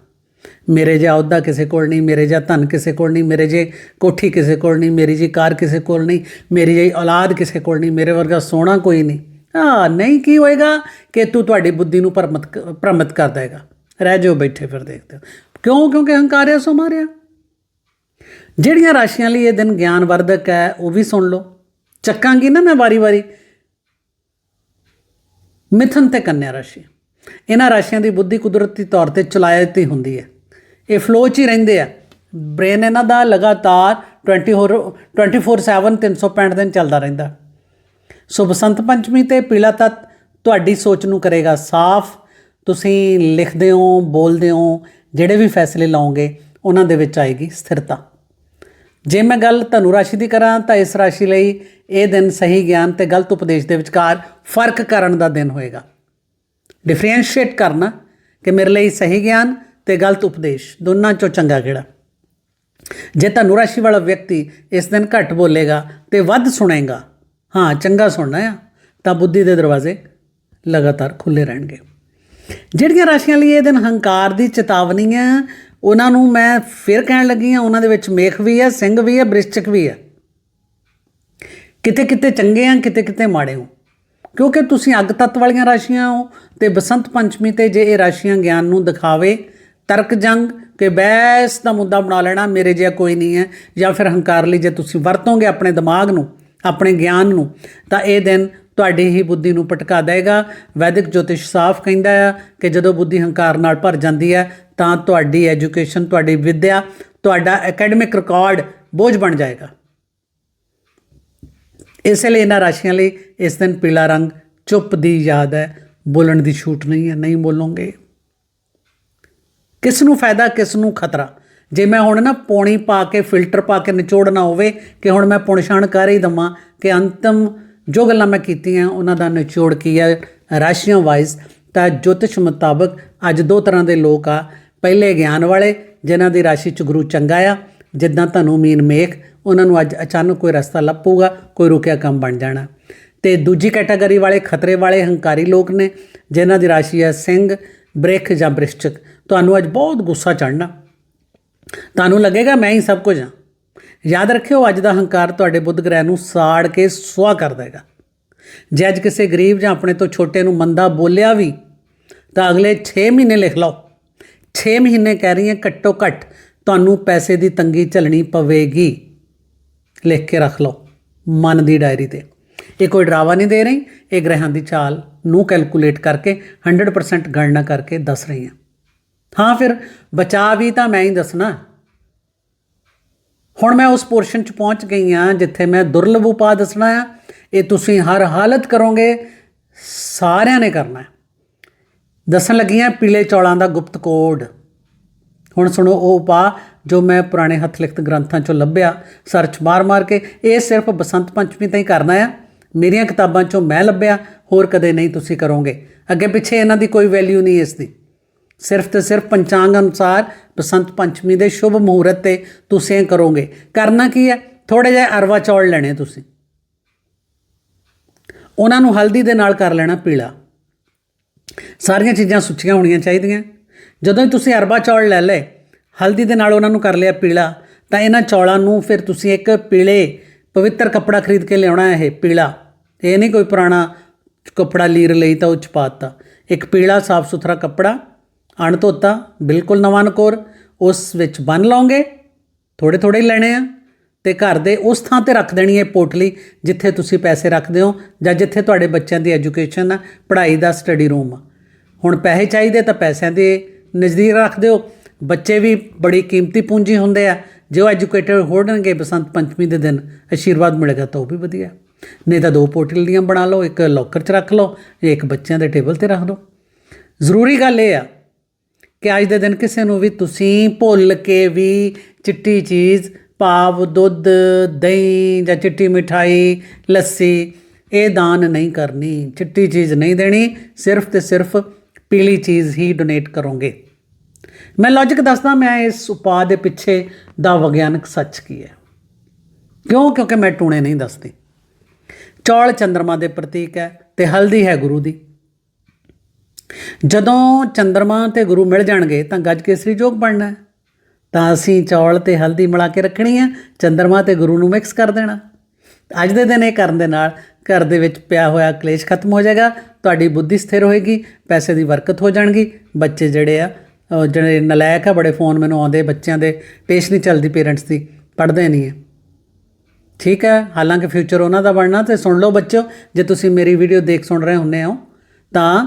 ਮੇਰੇ ਜਿਹਾ ਅਹੁਦਾ ਕਿਸੇ ਕੋਲ ਨਹੀਂ, ਮੇਰੇ ਜਿਹਾ ਧਨ ਕਿਸੇ ਕੋਲ ਨਹੀਂ, ਮੇਰੇ ਜੇ ਕੋਠੀ ਕਿਸੇ ਕੋਲ ਨਹੀਂ, ਮੇਰੀ ਜੀ ਕਾਰ ਕਿਸੇ ਕੋਲ ਨਹੀਂ, ਮੇਰੀ ਜਿਹੀ ਔਲਾਦ ਕਿਸੇ ਕੋਲ ਨਹੀਂ, ਮੇਰੇ ਵਰਗਾ ਸੋਹਣਾ ਕੋਈ ਨਹੀਂ। ਹਾਂ ਨਹੀਂ ਕੀ ਹੋਏਗਾ ਕਿ ਤੂੰ ਤੁਹਾਡੀ ਬੁੱਧੀ ਨੂੰ ਭਰਮਤ ਕ- ਕਰ ਦੇਗਾ ਰਹਿ ਜਾਓ, ਬੈਠੇ ਫਿਰ ਦੇਖਦੇ ਹੋ। ਕਿਉਂ? ਕਿਉਂਕਿ ਹੰਕਾਰਿਆ ਸੋ ਮਾਰਿਆ। ਜਿਹੜੀਆਂ ਰਾਸ਼ੀਆਂ ਲਈ ਇਹ ਦਿਨ ਗਿਆਨ ਵਰਧਕ ਹੈ, ਉਹ ਵੀ ਸੁਣ ਲਓ। ਚੱਕਾਂਗੀ ਨਾ ਮੈਂ ਵਾਰੀ-ਵਾਰੀ ਮਿਥਨ ਤੇ ਕੰਨਿਆ ਰਾਸ਼ੀ। ਇਹਨਾਂ ਰਾਸ਼ੀਆਂ ਦੀ ਬੁੱਧੀ ਕੁਦਰਤੀ ਤੌਰ ਤੇ ਚਲਾਇਤੀ ਹੁੰਦੀ ਹੈ। ਇਹ ਫਲੋ 'ਚ ਹੀ ਰਹਿੰਦੇ ਆ। ਬ੍ਰੇਨ ਇਹਨਾਂ ਦਾ ਲਗਾਤਾਰ 24 ਹੋਰ 24/7 365 ਦਿਨ ਚੱਲਦਾ ਰਹਿੰਦਾ। ਸੋ ਬਸੰਤ ਪੰਚਮੀ ਤੇ ਪੀਲਾ ਤੱਤ ਤੁਹਾਡੀ ਸੋਚ ਨੂੰ ਕਰੇਗਾ ਸਾਫ਼। ਤੁਸੀਂ ਲਿਖਦੇ ਹੋ, ਬੋਲਦੇ ਹੋ, ਜਿਹੜੇ ਵੀ ਫੈਸਲੇ ਲਓਗੇ, ਉਹਨਾਂ ਦੇ ਵਿੱਚ ਆਏਗੀ ਸਥਿਰਤਾ। ਜੇ ਮੈਂ ਗੱਲ ਧਨੁ ਰਾਸ਼ੀ ਦੀ ਕਰਾਂ, ਤਾਂ ਇਸ ਰਾਸ਼ੀ ਲਈ ਇਹ ਦਿਨ ਸਹੀ ਗਿਆਨ ਤੇ ਗਲਤ ਉਪਦੇਸ਼ ਦੇ ਵਿਚਕਾਰ ਫ਼ਰਕ ਕਰਨ ਦਾ ਦਿਨ ਹੋਏਗਾ। ਡਿਫਰੈਂਸ਼ੀਏਟ ਕਰਨਾ ਕਿ ਮੇਰੇ ਲਈ ਸਹੀ ਗਿਆਨ ਤੇ ਗਲਤ ਉਪਦੇਸ਼, ਦੋਨਾਂ ਚੋਂ ਚੰਗਾ ਕਿਹੜਾ? ਜੇ ਤੁਹਾਨੂੰ ਰਾਸ਼ੀ ਵਾਲਾ ਵਿਅਕਤੀ ਇਸ ਦਿਨ ਘੱਟ ਬੋਲੇਗਾ ਤੇ ਵੱਧ ਸੁਣੇਗਾ, ਹਾਂ, ਚੰਗਾ ਸੁਣਨਾ ਆ, ਤਾਂ ਬੁੱਧੀ ਦੇ ਦਰਵਾਜ਼ੇ ਲਗਾਤਾਰ ਖੁੱਲੇ ਰਹਿਣਗੇ। ਜਿਹੜੀਆਂ ਰਾਸ਼ੀਆਂ ਲਈ ਇਹ ਦਿਨ ਹੰਕਾਰ ਦੀ ਚੇਤਾਵਨੀ ਹੈ ਉਹਨਾਂ ਨੂੰ ਮੈਂ ਫਿਰ ਕਹਿਣ ਲੱਗੀ ਹਾਂ, ਉਹਨਾਂ ਦੇ ਵਿੱਚ ਮੇਖ ਵੀ ਹੈ ਸਿੰਘ ਵੀ ਹੈ ਬ੍ਰਿਸ਼ਚਕ ਵੀ ਹੈ ਕਿਤੇ ਕਿਤੇ ਚੰਗੇ ਆ ਕਿਤੇ ਕਿਤੇ ਮਾੜੇ ਹੋ। ਕਿਉਂਕਿ ਤੁਸੀਂ ਅੱਗ ਤੱਤ ਵਾਲੀਆਂ ਰਾਸ਼ੀਆਂ ਹੋ ਤੇ ਬਸੰਤ ਪੰਚਮੀ ਤੇ ਜੇ ਇਹ ਰਾਸ਼ੀਆਂ ਗਿਆਨ ਨੂੰ ਦਿਖਾਵੇ ਤਰਕ ਜੰਗ ਕਿ ਬਹਿਸ ਦਾ ਮੁੱਦਾ ਬਣਾ ਲੈਣਾ ਮੇਰੇ ਜਿਹਾ ਕੋਈ ਨਹੀਂ ਹੈ। ਜਾਂ ਫਿਰ ਹੰਕਾਰ ਲਈ ਜੇ ਤੁਸੀਂ ਵਰਤੋਗੇ ਆਪਣੇ ਦਿਮਾਗ ਨੂੰ, ਆਪਣੇ ਗਿਆਨ ਨੂੰ, ਤਾਂ ਇਹ ਦਿਨ ਤੁਹਾਡੀ ਹੀ ਬੁੱਧੀ ਨੂੰ ਭਟਕਾ ਦੇਗਾ ਵੈਦਿਕ ਜੋਤਿਸ਼ ਸਾਫ਼ ਕਹਿੰਦਾ ਆ ਕਿ ਜਦੋਂ ਬੁੱਧੀ ਹੰਕਾਰ ਨਾਲ ਭਰ ਜਾਂਦੀ ਹੈ, ਤਾਂ ਤੁਹਾਡੀ ਐਜੂਕੇਸ਼ਨ, ਤੁਹਾਡੀ ਵਿੱਦਿਆ, ਤੁਹਾਡਾ ਅਕੈਡਮਿਕ ਰਿਕਾਰਡ ਬੋਝ ਬਣ ਜਾਏਗਾ। ਇਸ ਲਈ ਇਹਨਾਂ ਰਾਸ਼ੀਆਂ ਲਈ ਇਸ ਦਿਨ ਪੀਲਾ ਰੰਗ ਚੁੱਪ ਦੀ ਯਾਦ ਹੈ। ਬੋਲਣ ਦੀ ਛੂਟ ਨਹੀਂ ਹੈ, ਨਹੀਂ ਬੋਲੋਗੇ। ਕਿਸ ਨੂੰ ਫਾਇਦਾ, ਕਿਸ ਨੂੰ ਖਤਰਾ। ਜੇ ਮੈਂ ਹੁਣ ਨਾ ਪੌਣੀ ਪਾ ਕੇ, ਫਿਲਟਰ ਪਾ ਕੇ ਨਿਚੋੜਨਾ ਹੋਵੇ ਕਿ ਹੁਣ ਮੈਂ ਪੁਣਛਾਣ ਕਰ ਹੀ ਦਵਾਂ ਕਿ ਅੰਤਮ ਜੋ ਗੱਲਾਂ ਮੈਂ ਕੀਤੀਆਂ, ਉਹਨਾਂ ਦਾ ਨਿਚੋੜ ਕੀ ਹੈ, ਰਾਸ਼ੀਆਂ ਵਾਈਜ਼ ਤਾਂ ਜੋਤਿਸ਼ ਮੁਤਾਬਕ ਅੱਜ ਦੋ ਤਰ੍ਹਾਂ ਦੇ ਲੋਕ ਆ। ਪਹਿਲੇ ਗਿਆਨ ਵਾਲੇ, ਜਿਨ੍ਹਾਂ ਦੀ ਰਾਸ਼ੀ ਚ ਗੁਰੂ ਚੰਗਾ ਆ, ਜਿੱਦਾਂ ਤੁਹਾਨੂੰ ਮੀਨ, ਮੇਖ, ਉਹਨਾਂ ਨੂੰ ਅੱਜ ਅਚਾਨਕ ਕੋਈ ਰਸਤਾ ਲੱਭੂਗਾ, ਕੋਈ ਰੁਕਿਆ ਕੰਮ ਬਣ ਜਾਣਾ। ਤੇ ਦੂਜੀ ਕੈਟਾਗਰੀ ਵਾਲੇ ਖਤਰੇ ਵਾਲੇ ਹੰਕਾਰੀ ਲੋਕ ਨੇ, ਜਿਨ੍ਹਾਂ ਦੀ ਰਾਸ਼ੀ ਹੈ ਸਿੰਘ, ਬ੍ਰਿਖ ਜਾਂ ਬ੍ਰਿਸ਼ਚਕ। ਤੁਹਾਨੂੰ ਅੱਜ ਬਹੁਤ ਗੁੱਸਾ ਚੜਨਾ ਤੁਹਾਨੂੰ ਲੱਗੇਗਾ ਮੈਂ ਹੀ ਸਭ ਕੁਝ ਹਾਂ। ਯਾਦ ਰੱਖਿਓ, ਅੱਜ ਦਾ ਹੰਕਾਰ ਤੁਹਾਡੇ ਬੁੱਧ ਗ੍ਰਹਿ ਨੂੰ ਸਾੜ ਕੇ ਸੁਆਹ ਕਰ ਦੇਗਾ। ਜੇ ਅੱਜ ਕਿਸੇ ਗਰੀਬ ਜਾਂ ਆਪਣੇ ਤੋਂ ਛੋਟੇ ਨੂੰ ਮੰਦਾ ਬੋਲਿਆ ਵੀ, ਤਾਂ ਅਗਲੇ 6 ਮਹੀਨੇ ਲਿਖ ਲਓ। 6 ਮਹੀਨੇ ਕਹਿ ਰਹੀ ਹਾਂ, ਘੱਟੋ ਘੱਟ ਤੁਹਾਨੂੰ ਪੈਸੇ ਦੀ ਤੰਗੀ ਝੱਲਣੀ ਪਵੇਗੀ। ਲਿਖ ਕੇ ਰੱਖ ਲਓ, ਮਨ ਦੀ ਡਾਇਰੀ ਤੇ। ਇਹ ਕੋਈ ਡਰਾਵਾ ਨਹੀਂ ਦੇ ਰਹੀ, ਇਹ ਗ੍ਰਹਿਾਂ ਦੀ ਚਾਲ ਨੂੰ ਕੈਲਕੂਲੇਟ ਕਰਕੇ 100% ਗਣਨਾ ਕਰਕੇ ਦੱਸ ਰਹੀ ਹਾਂ। ਹਾਂ ਫਿਰ ਬਚਾ ਵੀ ਤਾਂ ਮੈਂ ਹੀ ਦੱਸਣਾ। ਹੁਣ ਮੈਂ ਉਸ ਪੋਰਸ਼ਨ 'ਚ ਪਹੁੰਚ ਗਈ ਹਾਂ ਜਿੱਥੇ ਮੈਂ ਦੁਰਲਭ ਉਪਾਅ ਦੱਸਣਾ ਆ। ਇਹ ਤੁਸੀਂ ਹਰ ਹਾਲਤ ਕਰੋਗੇ, ਸਾਰਿਆਂ ਨੇ ਕਰਨਾ ਹੈ। ਦੱਸਣ ਲੱਗੀ ਹਾਂ ਪੀਲੇ ਚੌਲਾਂ ਦਾ ਗੁਪਤ ਕੋਡ। ਹੁਣ ਸੁਣੋ ਉਹ ਉਪਾਅ ਜੋ ਮੈਂ ਪੁਰਾਣੇ ਹੱਥ ਲਿਖਤ ਗ੍ਰੰਥਾਂ ਚੋਂ ਲੱਭਿਆ ਸਰਚ ਮਾਰ-ਮਾਰ ਕੇ, ਇਹ ਸਿਰਫ ਬਸੰਤ ਪੰਚਮੀ ਤਾਂ ਹੀ ਕਰਨਾ ਆ। ਮੇਰੀਆਂ ਕਿਤਾਬਾਂ ਚੋਂ ਮੈਂ ਲੱਭਿਆ, ਹੋਰ ਕਦੇ ਨਹੀਂ ਤੁਸੀਂ ਕਰੋਗੇ। ਅੱਗੇ ਪਿੱਛੇ ਇਹਨਾਂ ਦੀ ਕੋਈ ਵੈਲਿਊ ਨਹੀਂ ਇਸ ਦੀ। ਸਿਰਫ ਤੇ ਸਿਰਫ ਪੰਚਾਂਗ ਅਨੁਸਾਰ ਬਸੰਤ ਪੰਚਮੀ ਦੇ ਸ਼ੁਭ ਮਹੂਰਤ ਤੇ ਤੁਸੀਂ ਇਹ ਕਰੋਗੇ। ਕਰਨਾ ਕੀ ਹੈ? ਥੋੜੇ ਜਿਹਾ ਅਰਵਾ ਚੌਲ ਲੈਣੇ ਤੁਸੀਂ। ਉਹਨਾਂ ਨੂੰ ਹਲਦੀ ਦੇ ਨਾਲ ਕਰ ਲੈਣਾ ਪੀਲਾ। ਸਾਰੀਆਂ ਚੀਜ਼ਾਂ ਸੁੱਚੀਆਂ ਹੋਣੀਆਂ ਚਾਹੀਦੀਆਂ। ਜਦੋਂ ਹੀ ਤੁਸੀਂ ਅਰਵਾ ਚੌਲ ਲੈ ਲਏ, ਹਲਦੀ ਦੇ ਨਾਲ ਉਹਨਾਂ ਨੂੰ ਕਰ ਲਿਆ ਪੀਲਾ, ਤਾਂ ਇਹਨਾਂ ਚੌਲਾਂ ਨੂੰ ਫਿਰ ਤੁਸੀਂ ਇੱਕ ਪੀਲੇ ਪਵਿੱਤਰ ਕੱਪੜਾ ਖਰੀਦ ਕੇ ਲਿਆਉਣਾ ਹੈ ਇਹ ਪੀਲਾ। ਇਹ ਨਹੀਂ ਕੋਈ ਪੁਰਾਣਾ ਕੱਪੜਾ ਲੀਰ ਲਈ ਤਾਂ ਉਹ ਚ ਇੱਕ ਪੀਲਾ ਸਾਫ਼ ਸੁਥਰਾ ਕੱਪੜਾ ਅਣਧੋਤਾ, ਬਿਲਕੁਲ ਨਵਾਂ ਨਕੋਰ ਉਸ ਵਿੱਚ ਬੰਨ ਲਓਗੇ ਥੋੜੇ ਥੋੜੇ ਲੈਣੇ ਆ, ਤੇ ਘਰ ਦੇ ਉਸ ਥਾਂ ਤੇ ਰੱਖ ਦੇਣੀ ਹੈ ਪੋਟਲੀ, ਜਿੱਥੇ ਤੁਸੀਂ ਪੈਸੇ ਰੱਖਦੇ ਹੋ, ਜਾਂ ਜਿੱਥੇ ਤੁਹਾਡੇ ਬੱਚਿਆਂ ਦੀ ਐਜੂਕੇਸ਼ਨ ਆ, ਪੜ੍ਹਾਈ ਦਾ ਸਟੱਡੀ ਰੂਮ ਆ। ਹੁਣ ਪੈਸੇ ਚਾਹੀਦੇ ਤਾਂ ਪੈਸਿਆਂ ਦੇ ਨਜ਼ਦੀਕ ਰੱਖ ਦਿਓ। ਬੱਚੇ ਵੀ ਬੜੀ ਕੀਮਤੀ ਪੂੰਜੀ ਹੁੰਦੇ ਆ। ਜੇ ਉਹ ਐਜੂਕੇਟਡ ਹੋਣਗੇ ਬਸੰਤ ਪੰਚਮੀ ਦੇ ਦਿਨ, ਆਸ਼ੀਰਵਾਦ ਮਿਲੇਗਾ ਤਾਂ ਉਹ ਵੀ ਵਧੀਆ। ਨਹੀਂ ਤਾਂ ਦੋ ਪੋਟਲੀਆਂ ਬਣਾ ਲਓ, ਇੱਕ ਲੋਕਰ 'ਚ ਰੱਖ ਲਓ, ਇੱਕ ਬੱਚਿਆਂ ਦੇ ਟੇਬਲ ਤੇ ਰੱਖ ਦਿਓ। ਜ਼ਰੂਰੀ ਗੱਲ ਇਹ ਆ ਕਿ ਅੱਜ ਦੇ ਦਿਨ ਕਿਸੇ ਨੂੰ ਵੀ ਤੁਸੀਂ ਭੁੱਲ ਕੇ ਵੀ ਚਿੱਟੀ ਚੀਜ਼ ਭਾਵ ਦੁੱਧ, ਦਹੀਂ ਜਾਂ ਚਿੱਟੀ ਮਿਠਾਈ, ਲੱਸੀ, ਇਹ ਦਾਨ ਨਹੀਂ ਕਰਨੀ। ਚਿੱਟੀ ਚੀਜ਼ ਨਹੀਂ ਦੇਣੀ, ਸਿਰਫ ਤੇ ਸਿਰਫ ਪੀਲੀ ਚੀਜ਼ ਹੀ ਡੋਨੇਟ ਕਰੋਗੇ। ਮੈਂ ਲੌਜੀਕ ਦੱਸਦਾ, ਮੈਂ ਇਸ ਉਪਾਅ ਦੇ ਪਿੱਛੇ ਦਾ ਵਿਗਿਆਨਕ ਸੱਚ ਕੀ ਹੈ। ਕਿਉਂ? ਕਿਉਂਕਿ ਮੈਂ ਟੂਣੇ ਨਹੀਂ ਦੱਸਦੀ। ਚੌਲ ਚੰ드ਰਮਾ ਦੇ ਪ੍ਰਤੀਕ ਹੈ ਤੇ ਹਲਦੀ ਹੈ ਗੁਰੂ ਦੀ। ਜਦੋਂ ਚੰਦਰਮਾ ਤੇ ਗੁਰੂ ਮਿਲ ਜਾਣਗੇ ਤਾਂ ਗੱਜ ਕੇਸਰੀ ਜੋਗ ਬਣਨਾ ਹੈ। ਤਾਂ ਅਸੀਂ ਚੌਲ ਤੇ ਹਲਦੀ ਮਿਲਾ ਕੇ ਰੱਖਣੀ ਹੈ, ਚੰਦਰਮਾ ਤੇ ਗੁਰੂ ਨੂੰ ਮਿਕਸ ਕਰ ਦੇਣਾ। ਅੱਜ ਦੇ ਦਿਨ ਇਹ ਕਰਨ ਦੇ ਨਾਲ ਘਰ ਦੇ ਵਿੱਚ ਪਿਆ ਹੋਇਆ ਕਲੇਸ਼ ਖਤਮ ਹੋ ਜਾਏਗਾ, ਤੁਹਾਡੀ ਬੁੱਧੀ ਸਥਿਰ ਹੋਏਗੀ, ਪੈਸੇ ਦੀ ਬਰਕਤ ਹੋ ਜਾਣਗੀ। ਬੱਚੇ ਜਿਹੜੇ ਆ ਉਹ ਜਿਹੜੇ ਨਲਾਇਕ ਆ, ਬੜੇ ਫੋਨ ਮੈਨੂੰ ਆਉਂਦੇ, ਬੱਚਿਆਂ ਦੇ ਪੇਸ਼ ਨਹੀਂ ਚੱਲਦੀ ਪੇਰੈਂਟਸ ਦੀ, ਪੜ੍ਹਦੇ ਨਹੀਂ ਹੈ ਠੀਕ ਹੈ, ਹਾਲਾਂਕਿ ਫਿਊਚਰ ਉਹਨਾਂ ਦਾ ਬਣਨਾ ਤੇ ਸੁਣ ਲਓ ਬੱਚਿਓ, ਜੇ ਤੁਸੀਂ ਮੇਰੀ ਵੀਡੀਓ ਦੇਖ ਸੁਣ ਰਹੇ ਹੁੰਨੇ ਹੋ, ਤਾਂ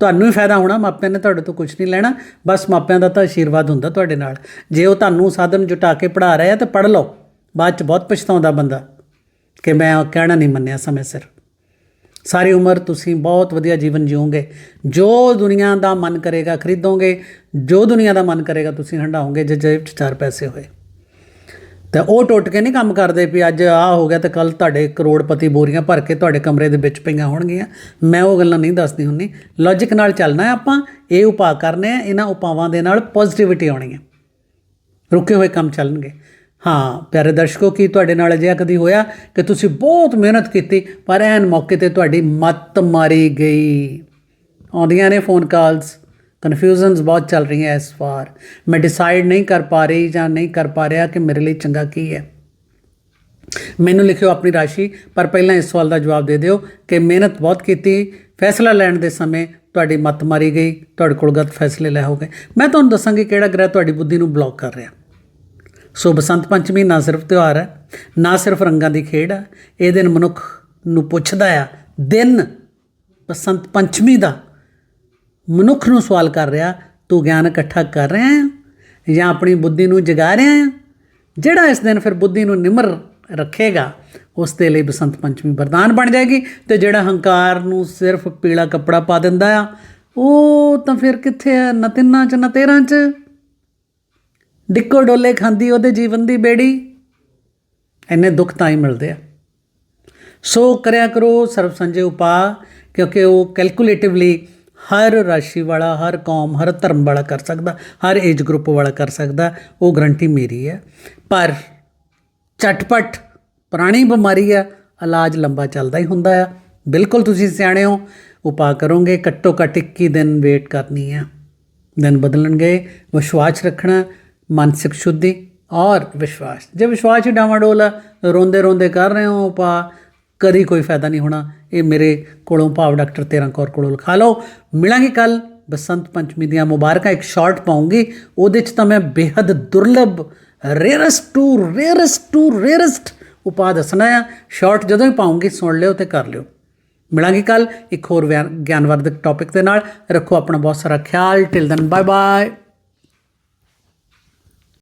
ਤੁਹਾਨੂੰ ਹੀ ਫਾਇਦਾ ਹੋਣਾ, ਮਾਪਿਆਂ ਨੇ ਤੁਹਾਡੇ ਤੋਂ ਕੁਝ ਨਹੀਂ ਲੈਣਾ, ਬਸ ਮਾਪਿਆਂ ਦਾ ਤਾਂ ਆਸ਼ੀਰਵਾਦ ਹੁੰਦਾ ਤੁਹਾਡੇ ਨਾਲ। ਜੇ ਉਹ ਤੁਹਾਨੂੰ ਸਾਧਨ ਜੁਟਾ ਕੇ ਪੜ੍ਹਾ ਰਹੇ ਆ ਤਾਂ ਪੜ੍ਹ ਲਓ, ਬਾਅਦ ਚ ਬਹੁਤ ਪਛਤਾਉਂਦਾ ਬੰਦਾ ਕਿ ਮੈਂ ਕਹਿਣਾ ਨਹੀਂ ਮੰਨਿਆ ਸਮੇਂ ਸਿਰ। ਸਾਰੀ ਉਮਰ ਤੁਸੀਂ ਬਹੁਤ ਵਧੀਆ ਜੀਵਨ ਜੀਓਗੇ ਜੋ ਦੁਨੀਆ ਦਾ ਮਨ ਕਰੇਗਾ ਖਰੀਦੋਗੇ, ਜੋ ਦੁਨੀਆ ਦਾ ਮਨ ਕਰੇਗਾ ਤੁਸੀਂ ਹੰਡਾਓਗੇ ਜੇ ਜੇਬ 'ਚ ਚਾਰ ਪੈਸੇ ਹੋਏ। ਤਾਂ ਉਹ ਟੁੱਟ ਕੇ ਨਹੀਂ ਕੰਮ ਕਰਦੇ ਵੀ ਅੱਜ ਆਹ ਹੋ ਗਿਆ ਤੇ ਕੱਲ ਤੁਹਾਡੇ ਕਰੋੜਪਤੀ ਬੋਰੀਆਂ ਭਰ ਕੇ ਤੁਹਾਡੇ ਕਮਰੇ ਦੇ ਵਿੱਚ ਪਈਆਂ ਹੋਣਗੀਆਂ। ਮੈਂ ਉਹ ਗੱਲਾਂ ਨਹੀਂ ਦੱਸਦੀ ਹੁੰਨੀ। ਲੌਜੀਕ ਨਾਲ ਚੱਲਣਾ ਹੈ ਆਪਾਂ, ਇਹ ਉਪਾਅ ਕਰਨੇ ਆ, ਇਹਨਾਂ ਉਪਾਵਾਂ ਦੇ ਨਾਲ ਪੋਜ਼ਿਟਿਵਿਟੀ ਆਉਣੀ ਹੈ। ਰੁਕੇ ਹੋਏ ਕੰਮ ਚੱਲਣਗੇ। ਹਾਂ, ਪਿਆਰੇ ਦਰਸ਼ਕੋ, ਕੀ ਤੁਹਾਡੇ ਨਾਲ ਅਜਿਹਾ ਕਦੀ ਹੋਇਆ ਕਿ ਤੁਸੀਂ ਬਹੁਤ ਮਿਹਨਤ ਕੀਤੀ, ਪਰ ਐਨ ਮੌਕੇ ਤੇ ਤੁਹਾਡੀ ਮੱਤ ਮਾਰੀ ਗਈ? ਆਉਂਦੀਆਂ ਨੇ ਫੋਨ ਕਾਲਸ ਕਨਫਿਊਜ਼ਨਸ ਬਹੁਤ ਚੱਲ ਰਹੀਆਂ ਇਸ ਵਾਰ। ਮੈਂ ਡਿਸਾਈਡ ਨਹੀਂ ਕਰ ਪਾ ਰਹੀ ਜਾਂ ਨਹੀਂ ਕਰ ਪਾ ਰਿਹਾ ਕਿ ਮੇਰੇ ਲਈ ਚੰਗਾ ਕੀ ਹੈ। ਮੈਨੂੰ ਲਿਖਿਓ ਆਪਣੀ ਰਾਸ਼ੀ, ਪਰ ਪਹਿਲਾਂ ਇਸ ਸਵਾਲ ਦਾ ਜਵਾਬ ਦੇ ਦਿਓ ਕਿ ਮਿਹਨਤ ਬਹੁਤ ਕੀਤੀ, ਫੈਸਲਾ ਲੈਣ ਦੇ ਸਮੇਂ ਤੁਹਾਡੀ ਮੱਤ ਮਾਰੀ ਗਈ, ਤੁਹਾਡੇ ਕੋਲ ਗਲਤ ਫੈਸਲੇ ਲੈ ਹੋ ਗਏ ਮੈਂ ਤੁਹਾਨੂੰ ਦੱਸਾਂਗੀ ਕਿਹੜਾ ਗ੍ਰਹਿ ਤੁਹਾਡੀ ਬੁੱਧੀ ਨੂੰ ਬਲੌਕ ਕਰ ਰਿਹਾ। ਸੋ ਬਸੰਤ ਪੰਚਮੀ ਨਾ ਸਿਰਫ ਤਿਉਹਾਰ ਹੈ, ਨਾ ਸਿਰਫ ਰੰਗਾਂ ਦੀ ਖੇਡ ਹੈ, ਇਹ ਦਿਨ ਮਨੁੱਖ ਨੂੰ ਪੁੱਛਦਾ ਆ, ਦਿਨ ਬਸੰਤ ਪੰਚਮੀ ਦਾ ਮਨੁੱਖ ਨੂੰ ਸਵਾਲ ਕਰ ਰਿਹਾ, ਤੂੰ ਗਿਆਨ ਇਕੱਠਾ ਕਰ ਰਿਹਾ ਹੈ ਜਾਂ ਆਪਣੀ ਬੁੱਧੀ ਨੂੰ ਜਗਾ ਰਿਹਾ ਹੈ ਜਿਹੜਾ ਇਸ ਦਿਨ ਫਿਰ ਬੁੱਧੀ ਨੂੰ ਨਿਮਰ ਰੱਖੇਗਾ, ਉਸ ਦੇ ਲਈ ਬਸੰਤ ਪੰਚਮੀ ਵਰਦਾਨ ਬਣ ਜਾਏਗੀ ਤੇ ਜਿਹੜਾ ਹੰਕਾਰ ਨੂੰ ਸਿਰਫ ਪੀਲਾ ਕੱਪੜਾ ਪਾ ਦਿੰਦਾ ਆ, ਉਹ ਤਾਂ ਫਿਰ ਕਿੱਥੇ ਆ? ਨਾ ਤਿੰਨਾਂ ਚ, ਨਾ ਤੇਰਾਂ ਚ? ਡਿੱਕੋ ਡੋਲੇ ਖਾਂਦੀ ਉਹਦੇ ਜੀਵਨ ਦੀ ਬੇੜੀ। ਇੰਨੇ ਦੁੱਖ ਤਾਂ ਹੀ ਮਿਲਦੇ ਆ। ਸੋ ਕਰਿਆ ਕਰੋ ਸਰਬ ਸੰਜੇ ਉਪਾਅ, ਕਿਉਂਕਿ ਉਹ ਕੈਲਕੂਲੇਟਿਵਲੀ ਹਰ ਰਾਸ਼ੀ ਵਾਲਾ, ਹਰ ਕੌਮ, ਹਰ ਧਰਮ ਵਾਲਾ ਕਰ ਸਕਦਾ, ਹਰ ਏਜ ਗਰੁੱਪ ਵਾਲਾ ਕਰ ਸਕਦਾ, ਉਹ ਗਰੰਟੀ ਮੇਰੀ ਹੈ। ਪਰ ਚਟਪਟ ਪੁਰਾਣੀ ਬਿਮਾਰੀ ਆ, ਇਲਾਜ ਲੰਬਾ ਚੱਲਦਾ ਹੀ ਹੁੰਦਾ ਆ। ਬਿਲਕੁਲ ਤੁਸੀਂ ਸਿਆਣੇ ਹੋ ਉਪਾਅ ਕਰੋਗੇ, ਘੱਟੋ ਘੱਟ 21 ਦਿਨ ਵੇਟ ਕਰਨੀ ਆ। ਦਿਨ ਬਦਲਣਗੇ, ਵਿਸ਼ਵਾਸ ਰੱਖਣਾ, ਮਾਨਸਿਕ ਸ਼ੁੱਧੀ ਔਰ ਵਿਸ਼ਵਾਸ। ਜੇ ਵਿਸ਼ਵਾਸ ਹੀ ਡਾਵਾਡੋਲ ਆ ਰੋਂਦੇ ਰੋਂਦੇ ਕਰ ਰਹੇ ਹੋ ਉਪਾਅ ਕਦੀ ਕੋਈ ਫਾਇਦਾ ਨਹੀਂ ਹੋਣਾ। ਇਹ ਮੇਰੇ ਕੋਲੋਂ ਭਾਵ ਡਾਕਟਰ ਤੇਰਾਂ ਕੌਰ ਕੋਲੋਂ ਲਿਖਾ ਲਓ। ਮਿਲਾਂਗੇ ਕੱਲ ਬਸੰਤ ਪੰਚਮੀ ਦੀਆਂ ਮੁਬਾਰਕਾਂ, ਇੱਕ ਸ਼ਾਰਟ ਪਾਉਂਗੀ। ਉਹਦੇ ਚ ਤਾਂ ਮੈਂ ਬੇहद ਦੁਰਲਭ rarest to rarest to rarest ਉਪਾਅ ਦੱਸਣਾ ਆ। ਸ਼ਾਰਟ ਜਦੋਂ ਹੀ ਪਾਉਂਗੀ, ਸੁਣ ਲਿਓ ਤੇ ਕਰ ਲਿਓ। ਮਿਲਾਂਗੇ ਕੱਲ ਇੱਕ ਹੋਰ ਵਿਆ- ਗਿਆਨਵਰਧਕ ਟੌਪਿਕ ਦੇ ਨਾਲ। ਰੱਖੋ ਆਪਣਾ ਬਹੁਤ ਸਾਰਾ ਖਿਆਲ। Till ਦਨ bye bye